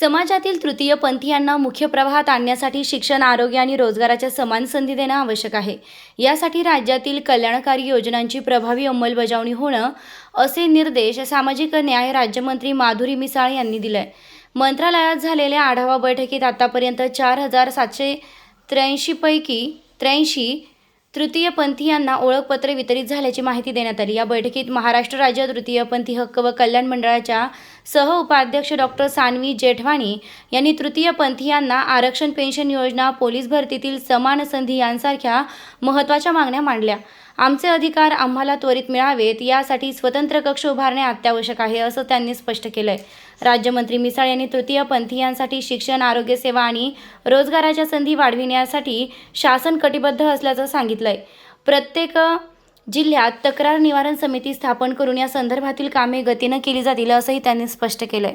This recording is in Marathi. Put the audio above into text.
समाजातील तृतीय पंथीयांना मुख्य प्रवाहात आणण्यासाठी शिक्षण आरोग्य आणि रोजगाराच्या समान संधी देणं आवश्यक आहे. यासाठी राज्यातील कल्याणकारी योजनांची प्रभावी अंमलबजावणी होणं असे निर्देश सामाजिक न्याय राज्यमंत्री माधुरी मिसाळ यांनी दिले मंत्रालयात झालेल्या आढावा बैठकीत आतापर्यंत चार हजार सातशे त्र्याऐंशीपैकी त्र्याऐंशी तृतीयपंथीयांना ओळखपत्रे वितरित झाल्याची माहिती देण्यात आली. या बैठकीत महाराष्ट्र राज्य तृतीयपंथी हक्क व कल्याण मंडळाच्या सह उपाध्यक्ष डॉक्टर सानवी जेठवाणी यांनी तृतीयपंथीयांना आरक्षण पेन्शन योजना पोलीस भरतीतील समान संधी यांसारख्या महत्त्वाच्या मागण्या मांडल्या. आमचे अधिकार आम्हाला त्वरित मिळावेत यासाठी स्वतंत्र कक्ष उभारणे अत्यावश्यक आहे असं त्यांनी स्पष्ट केलंय. राज्यमंत्री मिसाळ यांनी तृतीयपंथीयांसाठी शिक्षण आरोग्य सेवा आणि रोजगाराच्या संधी वाढविण्यासाठी शासन कटिबद्ध असल्याचं सांगितलंय. प्रत्येक जिल्ह्यात तक्रार निवारण समिती स्थापन करून या संदर्भातील कामे गतीनं केली जातील असंही त्यांनी स्पष्ट केलंय.